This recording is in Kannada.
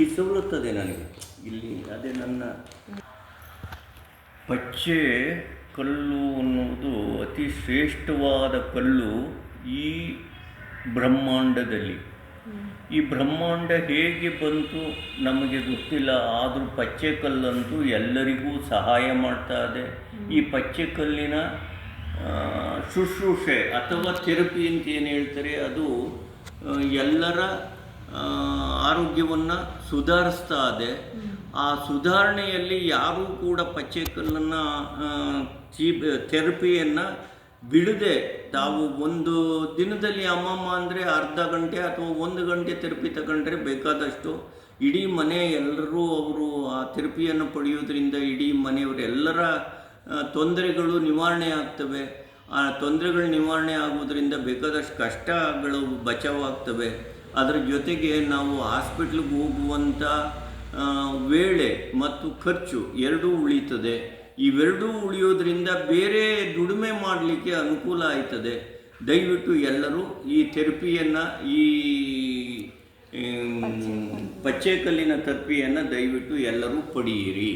ಈ ಸವಲತ್ತದೆ ನನಗೆ. ಇಲ್ಲಿ ಅದೇ ನನ್ನ ಪಚ್ಚೆ ಕಲ್ಲು ಅನ್ನುವುದು ಅತಿ ಶ್ರೇಷ್ಠವಾದ ಕಲ್ಲು ಈ ಬ್ರಹ್ಮಾಂಡದಲ್ಲಿ. ಈ ಬ್ರಹ್ಮಾಂಡ ಹೇಗೆ ಬಂತು ನಮಗೆ ಗೊತ್ತಿಲ್ಲ, ಆದರೂ ಪಚ್ಚೆ ಕಲ್ಲಂತೂ ಎಲ್ಲರಿಗೂ ಸಹಾಯ ಮಾಡ್ತಾ ಇದೆ. ಈ ಪಚ್ಚೆ ಕಲ್ಲಿನ ಶುಶ್ರೂಷೆ ಅಥವಾ ಥೆರಪಿ ಅಂತ ಏನು ಹೇಳ್ತಾರೆ, ಅದು ಎಲ್ಲರ ಆರೋಗ್ಯವನ್ನು ಸುಧಾರಿಸ್ತಾ ಇದೆ ಆ ಸುಧಾರಣೆಯಲ್ಲಿ ಯಾರೂ ಕೂಡ ಪಚ್ಚೆ ಕಲ್ಲನ್ನು ಚೀ ಥೆರಪಿಯನ್ನು ಬಿಡದೆ ತಾವು ಒಂದು ದಿನದಲ್ಲಿ ಅಮ್ಮಮ್ಮ ಅಂದರೆ ಅರ್ಧ ಗಂಟೆ ಅಥವಾ ಒಂದು ಗಂಟೆ ಥೆರಪಿ ತಗೊಂಡ್ರೆ ಬೇಕಾದಷ್ಟು ಇಡೀ ಮನೆ ಎಲ್ಲರೂ ಅವರು ಆ ಥೆರಪಿಯನ್ನು ಪಡೆಯೋದ್ರಿಂದ ಇಡೀ ಮನೆಯವರೆಲ್ಲರ ತೊಂದರೆಗಳು ನಿವಾರಣೆ ಆಗ್ತವೆ. ಆ ತೊಂದರೆಗಳು ನಿವಾರಣೆ ಆಗೋದ್ರಿಂದ ಬೇಕಾದಷ್ಟು ಕಷ್ಟಗಳು ಬಚಾವಾಗ್ತವೆ ಅದರ ಜೊತೆಗೆ ನಾವು ಹಾಸ್ಪಿಟ್ಲಿಗೆ ಹೋಗುವಂಥ ವೇಳೆ ಮತ್ತು ಖರ್ಚು ಎರಡೂ ಉಳಿತದೆ ಇವೆರಡೂ ಉಳಿಯೋದ್ರಿಂದ ಬೇರೆ ದುಡಿಮೆ ಮಾಡಲಿಕ್ಕೆ ಅನುಕೂಲ ಆಯ್ತದೆ. ದಯವಿಟ್ಟು ಎಲ್ಲರೂ ಈ ಥೆರಪಿಯನ್ನು ಈ ಪಚ್ಚೆಕಲ್ಲಿನ ಪಚ್ಚೆ ಕಲ್ಲಿನ ಥೆರಪಿಯನ್ನು ದಯವಿಟ್ಟು ಎಲ್ಲರೂ ಪಡೆಯಿರಿ.